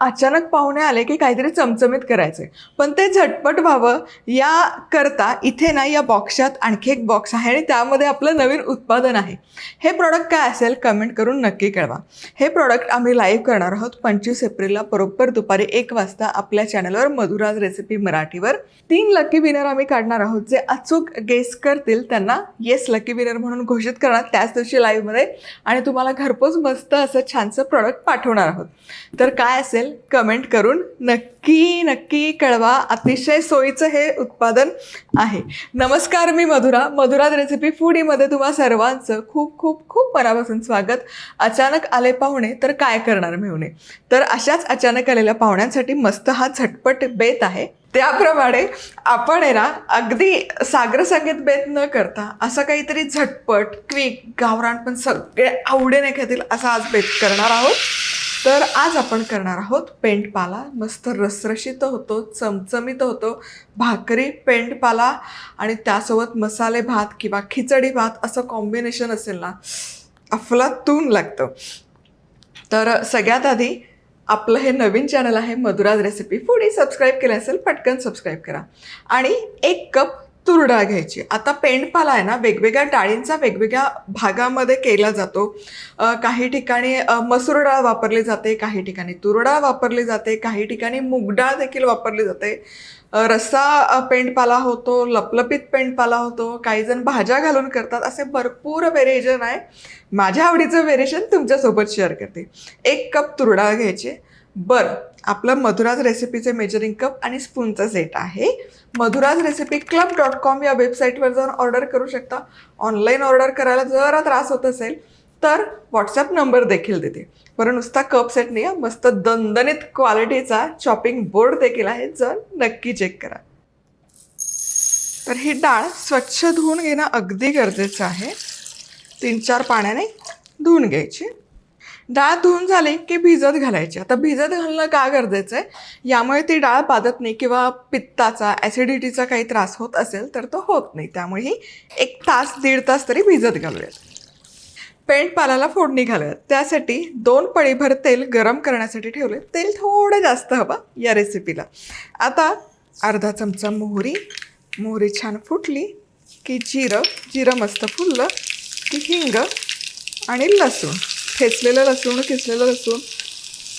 अचानक पाहुणे आले की काहीतरी चमचमीत करायचे पण ते झटपट व्हावं या करता इथे ना या बॉक्सात आणखी एक बॉक्स आहे आणि त्यामध्ये आपलं नवीन उत्पादन आहे. हे प्रॉडक्ट काय असेल कमेंट करून नक्की कळवा. हे प्रॉडक्ट आम्ही लाईव्ह करणार आहोत पंचवीस एप्रिलला बरोबर दुपारी एक वाजता आपल्या चॅनलवर मधुराज रेसिपी मराठीवर. तीन लकी विनर आम्ही काढणार आहोत जे अचूक गेस करतील त्यांना येस लकी विनर म्हणून घोषित करणार त्याच दिवशी लाईव्हमध्ये आणि तुम्हाला घरपोच मस्त असं छानसं प्रॉडक्ट पाठवणार आहोत. तर काय असेल कमेंट करून नक्की नक्की कळवा. अतिशय सोयीचं हे उत्पादन आहे. नमस्कार मी मधुरा. मधुरा रेसिपी फूडीमध्ये तुम्हा सर्वांचं खूप खूप खूप मनापासून स्वागत. अचानक आले पाहुणे तर काय करणार मिळवणे तर अशाच अचानक आलेल्या पाहुण्यांसाठी मस्त हा झटपट बेत आहे. त्याप्रमाणे आपण आहे ना अगदी सागर संगीत बेत न करता असं काहीतरी झटपट क्विक गावरान पण सगळे आवडीने खातील असा आज बेत करणार आहोत. तर आज आपण करणार आहोत पेंटपाला. मस्त रसरशीत होतो चमचमीत होतो. भाकरी पेंटपाला आणि त्यासोबत मसाले भात किंवा खिचडी भात असं कॉम्बिनेशन असेल ना अफलातून लागतं. तर सगळ्यात आधी आपलं हे नवीन चॅनल आहे मधुराज रेसिपी फूडी सबस्क्राईब केलं असेल पटकन सबस्क्राईब करा. आणि एक कप तुरडाळ घ्यायची. आता पेंडपाला आहे ना वेगवेगळ्या डाळींचा वेगवेगळ्या भागामध्ये केला जातो. काही ठिकाणी मसूर डाळ वापरली जाते काही ठिकाणी तुरडाळ वापरली जाते काही ठिकाणी मूगडाळ देखील वापरली जाते. रस्सा पेंडपाला होतो लपलपीत पेंडपाला होतो काही जण भाज्या घालून करतात. असे भरपूर व्हेरिएशन आहे. माझ्या आवडीचं व्हेरिएशन तुमच्यासोबत शेअर करते. एक कप तुरडाळ घ्यायची. बरं आपलं मधुराज रेसिपीचे मेजरिंग कप आणि स्पूनचा सेट आहे. Madhura's recipe club dot com या वेबसाईटवर जाऊन ऑर्डर करू शकता. ऑनलाईन ऑर्डर करायला जरा त्रास होत असेल तर व्हॉट्सॲप नंबर देखील देते. बरं नुसता कप सेट नाही आहे, मस्त दणदणीत क्वालिटीचा चॉपिंग बोर्ड देखील आहे जर नक्की चेक करा. तर ही डाळ स्वच्छ धुवून घेणं अगदी गरजेचं आहे. तीन चार पाण्याने धुवून घ्यायची. डाळ धुवून झाली की भिजत घालायची. आता भिजत घालणं का गरजेचं आहे यामुळे ती डाळ पादत नाही किंवा पित्ताचा ॲसिडिटीचा काही त्रास होत असेल तर तो होत नाही. त्यामुळे ही एक तास दीड तास तरी भिजत घालूयात. पेंटपालाला फोडणी घालूयात. त्यासाठी दोन पळीभर तेल गरम करण्यासाठी ठेवले तेल थोडं जास्त हवं या रेसिपीला आता अर्धा चमचा मोहरी. मोहरी छान फुटली की जिरं. जिरं मस्त फुललं की हिंग आणि लसूण. ठेचलेलं लसूण किसलेलं लसूण.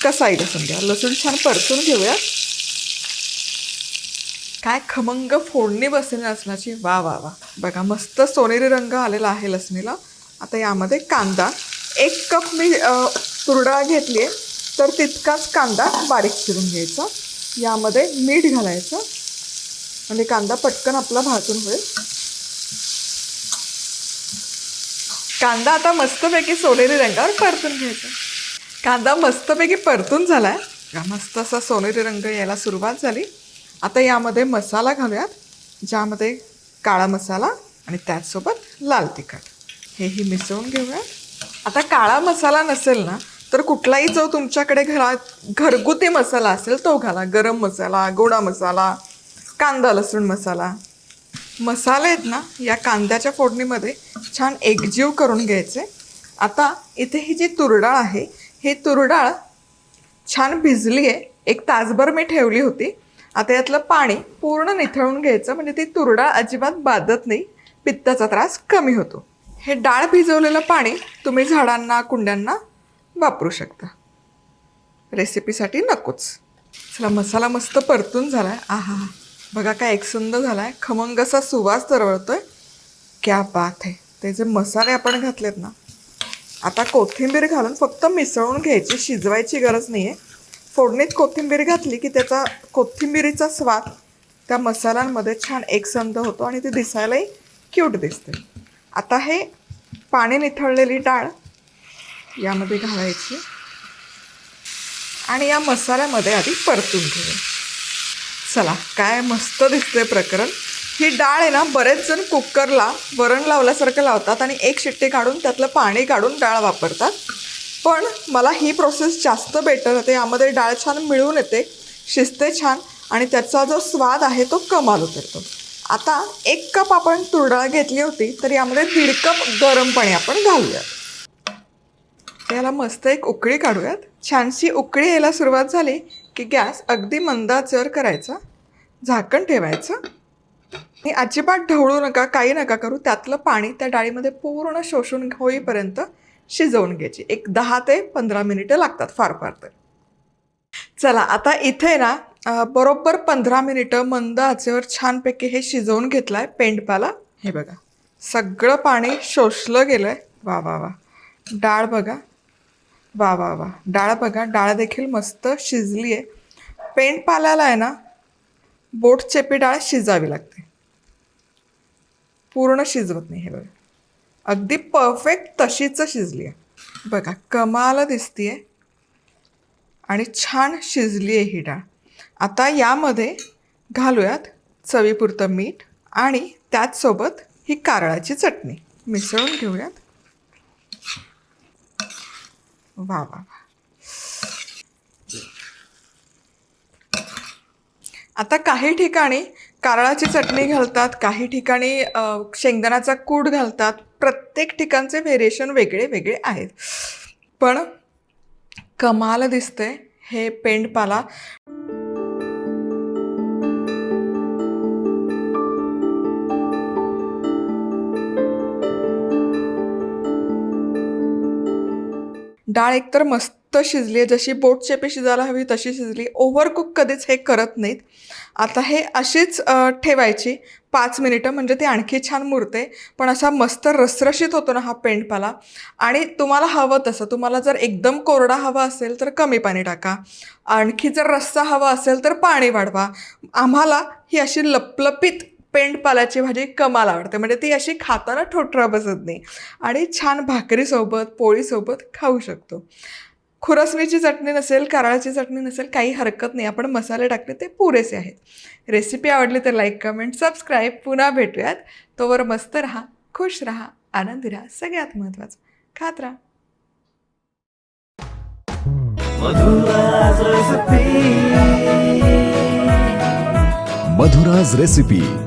कसाही लसूण घ्या लसूण छान परतून घेऊया काय खमंग फोडणी बसलेली लसणाची? वा वा वा. बघा मस्त सोनेरी रंग आलेला आहे लसणीला. आता यामध्ये कांदा. एक कप मी तुरडा तुरडाळ घेतली आहे तर तितकाच कांदा बारीक चिरून घ्यायचा. यामध्ये मीठ घालायचं. म्हणजे कांदा पटकन आपला भाजून होईल. कांदा आता मस्तपैकी सोनेरी रंगावर परतून घ्यायचा. कांदा मस्तपैकी परतून झाला आहे मस्त असा सोनेरी रंग यायला सुरुवात झाली. आता यामध्ये मसाला घालूयात ज्यामध्ये काळा मसाला आणि त्याचसोबत लाल तिखट. हेही मिसळून घेऊयात आता काळा मसाला नसेल ना तर कुठलाही जो तुमच्याकडे घरात घरगुती मसाला असेल तो घाला. गरम मसाला गोडा मसाला कांदा लसूण मसाला. मसाले आहेत ना या कांद्याच्या फोडणीमध्ये छान एकजीव करून घ्यायचे. आता इथे ही जी तुरडाळ आहे ही तुरडाळ छान भिजली आहे एक तासभर मी ठेवली होती. आता यातलं पाणी पूर्ण निथळून घ्यायचं म्हणजे ती तुरडाळ अजिबात बाधत नाही. पित्ताचा त्रास कमी होतो. हे डाळ भिजवलेलं पाणी तुम्ही झाडांना कुंड्यांना वापरू शकता. रेसिपीसाठी नकोच. चला मसाला मस्त परतून झाला आहे आहा बघा काय एकसंद झाला आहे खमंग असा सुवास दरवळतोय क्या बात आहे ते जे मसाले आपण घातलेत ना आता कोथिंबीर घालून फक्त मिसळून घ्यायची शिजवायची गरज नाही आहे फोडणीत कोथिंबीर घातली की त्याचा कोथिंबीरीचा स्वाद त्या मसाल्यांमध्ये छान एकसंध होतो आणि ती दिसायलाही क्यूट दिसते. आता हे पाणी निथळलेली डाळ यामध्ये घालायची. आणि या मसाल्यामध्ये आधी परतून घेऊया. चला काय मस्त दिसतंय प्रकरण. ही डाळ आहे ना बरेच जण कुकरला वरण लावल्यासारखं लावतात आणि एक शिट्टी काढून त्यातलं पाणी काढून डाळ वापरतात. पण मला ही प्रोसेस जास्त बेटर होते. यामध्ये डाळ छान मिळून येते शिजते छान आणि त्याचा जो स्वाद आहे तो कमाल उतरतो. आता एक कप आपण तुरडाळ घेतली होती तर यामध्ये दीड कप गरम पाणी आपण घालूयात. याला मस्त एक उकळी काढूयात. छानशी उकळी यायला सुरुवात झाली. की गॅस अगदी मंदाचर करायचा झाकण ठेवायचं आणि अजिबात ढवळू नका काही नका करू त्यातलं पाणी त्या डाळीमध्ये पूर्ण शोषून होईपर्यंत शिजवून घ्यायची. एक दहा ते पंधरा मिनिटं लागतात फार फार तर. चला आता इथे ना बरोबर पंधरा मिनिटं मंद आचेवर छानपैकी हे शिजवून घेतलं आहे पेंडपाला हे बघा. सगळं पाणी शोषलं गेलं आहे वा वा वा. डाळ बघा. वा वा वा. डाळ बघा डाळ देखील मस्त शिजली आहे. पेंट पाल्याला आहे ना बोट चेपी डाळ शिजावी लागते. पूर्ण शिजवत नाही हे बघा. अगदी परफेक्ट तशीच शिजली आहे. बघा कमाल दिसतीये. आणि छान शिजली आहे ही डाळ. आता यामध्ये घालूयात चवीपुरतं मीठ आणि त्याचसोबत ही कारळाची चटणी. मिसळून घेऊयात. वा वा वा आता काही ठिकाणी कारळाची चटणी घालतात काही ठिकाणी शेंगदाण्याचा कूट घालतात. प्रत्येक ठिकाणचे व्हेरिएशन वेगळे वेगळे आहेत. पण कमाल दिसते हे पेंडपाला. डाळ एकतर मस्त शिजली आहे. जशी बोट चेपी शिजायला हवी तशी शिजली. ओव्हरकुक कधीच हे करत नाहीत. आता हे अशीच ठेवायची. पाच मिनिटं म्हणजे ती आणखी छान मुरते. पण असा मस्त रसरशीत होतो ना हा पेंडपाला. आणि तुम्हाला हवं तसं. तुम्हाला जर एकदम कोरडा हवा असेल तर कमी पाणी टाका. आणखी जर रस्सा हवा असेल तर पाणी वाढवा. आम्हाला ही अशी लपलपीत पेंडपाल्याची भाजी कमाल आवडते. म्हणजे ती अशी खाताना ठोठरा बसत नाही. आणि छान भाकरीसोबत पोळीसोबत खाऊ शकतो. खुरसणीची चटणी नसेल कारळाची चटणी नसेल काही हरकत नाही. आपण मसाले टाकले ते पुरेसे आहेत. रेसिपी आवडली तर लाईक कमेंट सबस्क्राईब पुन्हा भेटूयात. तोवर मस्त राहा खुश राहा आनंदी राहा सगळ्यात महत्त्वाचं. खात राहा. मधुराज रेसिपी.